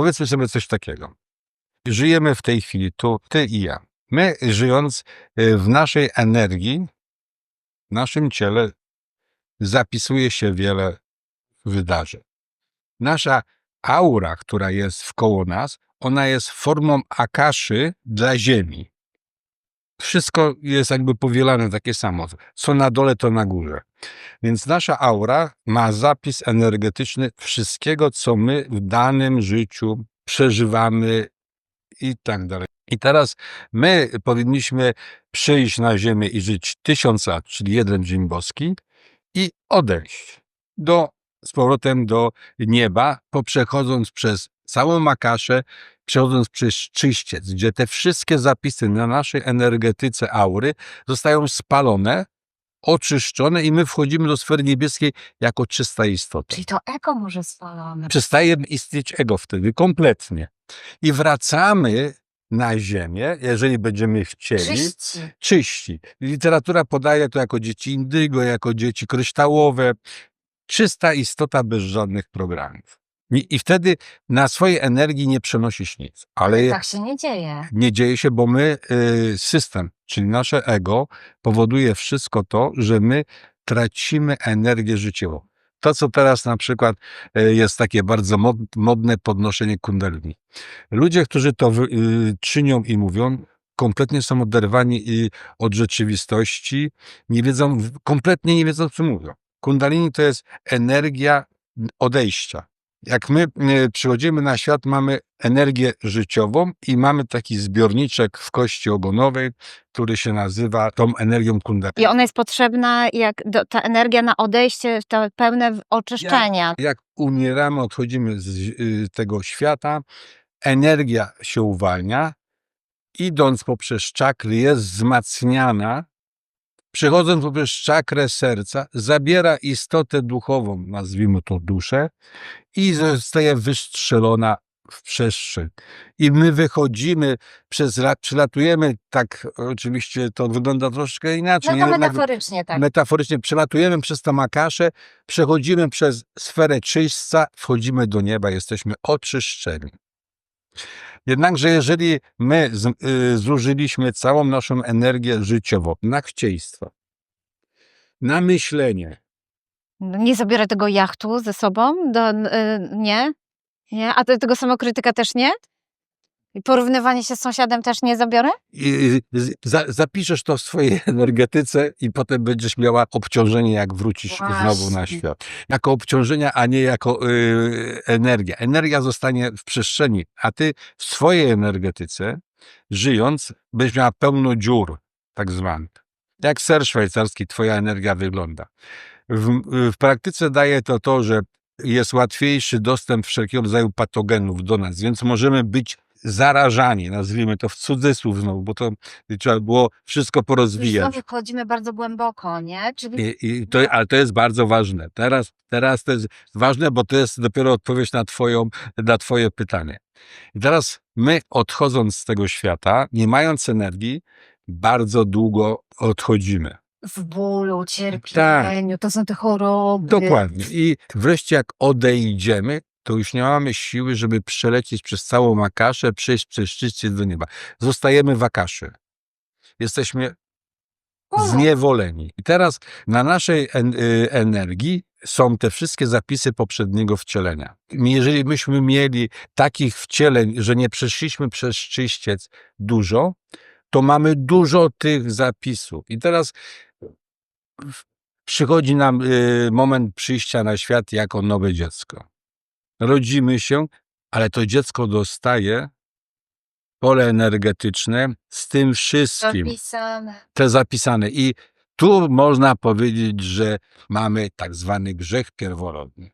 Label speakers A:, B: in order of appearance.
A: powiedzmy sobie coś takiego. Żyjemy w tej chwili, tu, ty i ja. My, żyjąc y, w naszej energii, w naszym ciele, zapisuje się wiele wydarzeń. Nasza aura, która jest wkoło nas, ona jest formą akaszy dla Ziemi. Wszystko jest jakby powielane takie samo. Co na dole, to na górze. Więc nasza aura ma zapis energetyczny wszystkiego, co my w danym życiu przeżywamy i tak dalej. I teraz my powinniśmy przyjść na Ziemię i żyć tysiąc lat, czyli jeden dzień boski i odejść do, z powrotem do nieba, poprzechodząc przez całą Makaszę, przechodząc przez czyściec, gdzie te wszystkie zapisy na naszej energetyce aury zostają spalone, oczyszczone i my wchodzimy do sfery niebieskiej jako czysta istota.
B: Czyli to ego może spalone.
A: Przestaje istnieć ego wtedy kompletnie. I wracamy na Ziemię, jeżeli będziemy chcieli,
B: Czyści.
A: czyści. Literatura podaje to jako dzieci indygo, jako dzieci kryształowe. Czysta istota bez żadnych programów. I, wtedy na swojej energii nie przenosisz nic. Ale
B: Tak się nie dzieje.
A: nie dzieje się, bo my, y, system, czyli nasze ego, powoduje wszystko to, że my tracimy energię życiową. To, co teraz na przykład y, jest takie bardzo mod, modne podnoszenie kundalini. Ludzie, którzy to y, czynią i mówią, kompletnie są oderwani i od rzeczywistości, nie wiedzą, kompletnie nie wiedzą, co mówią. Kundalini to jest energia odejścia. Jak my y, przychodzimy na świat, mamy energię życiową i mamy taki zbiorniczek w kości ogonowej, który się nazywa tą energią kundalini.
B: I ona jest potrzebna, jak do, ta energia na odejście, to pełne oczyszczenia.
A: Jak umieramy, odchodzimy z y, tego świata, energia się uwalnia, idąc poprzez czakry jest wzmacniana, przechodząc poprzez czakrę serca, zabiera istotę duchową, nazwijmy to duszę, i zostaje wystrzelona w przestrzeń. I my wychodzimy przez lat, przylatujemy, tak oczywiście to wygląda troszkę inaczej.
B: No to metaforycznie tak.
A: metaforycznie przelatujemy przez tą makaszę, przechodzimy przez sferę czyśćca, wchodzimy do nieba, jesteśmy oczyszczeni. Jednakże jeżeli my z, y, zużyliśmy całą naszą energię życiową na chcieństwo, na myślenie,
B: Nie zabiorę tego jachtu ze sobą? Do, y, nie? Nie? A to, tego samokrytyka też nie? I porównywanie się z sąsiadem też nie zabiorę?
A: i z- za, zapiszesz to w swojej energetyce i potem będziesz miała obciążenie, jak wrócisz znowu na
B: Właśnie.
A: świat. Jako obciążenia, a nie jako y, energia. Energia zostanie w przestrzeni, a ty w swojej energetyce, żyjąc, będziesz miała pełno dziur, tak zwanych. Jak ser szwajcarski, twoja energia wygląda. W, w praktyce daje to to, że jest łatwiejszy dostęp wszelkiego rodzaju patogenów do nas, więc możemy być zarażani, nazwijmy to w cudzysłów znowu, bo to trzeba było wszystko
B: Już
A: porozwijać.
B: znowu wchodzimy bardzo głęboko, nie? Czyli
A: I, i to, ale to jest bardzo ważne. Teraz, teraz to jest ważne, bo to jest dopiero odpowiedź na, twoją, na twoje pytanie. I teraz my odchodząc z tego świata, nie mając energii, bardzo długo odchodzimy.
B: w bólu, cierpieniu, to są te choroby.
A: Tak. Dokładnie. I wreszcie jak odejdziemy, to już nie mamy siły, żeby przelecieć przez całą Makaszę, przejść przez szczycie do nieba. Zostajemy w Akaszy. Jesteśmy zniewoleni. I teraz na naszej en y, energii są te wszystkie zapisy poprzedniego wcielenia. Jeżeli myśmy mieli takich wcieleń, że nie przeszliśmy przez czyściec dużo, to mamy dużo tych zapisów. I teraz przychodzi nam y, moment przyjścia na świat jako nowe dziecko. Rodzimy się, ale to dziecko dostaje pole energetyczne z tym wszystkim
B: Zapisane.
A: te zapisane. I tu można powiedzieć, że mamy tak zwany grzech pierworodny.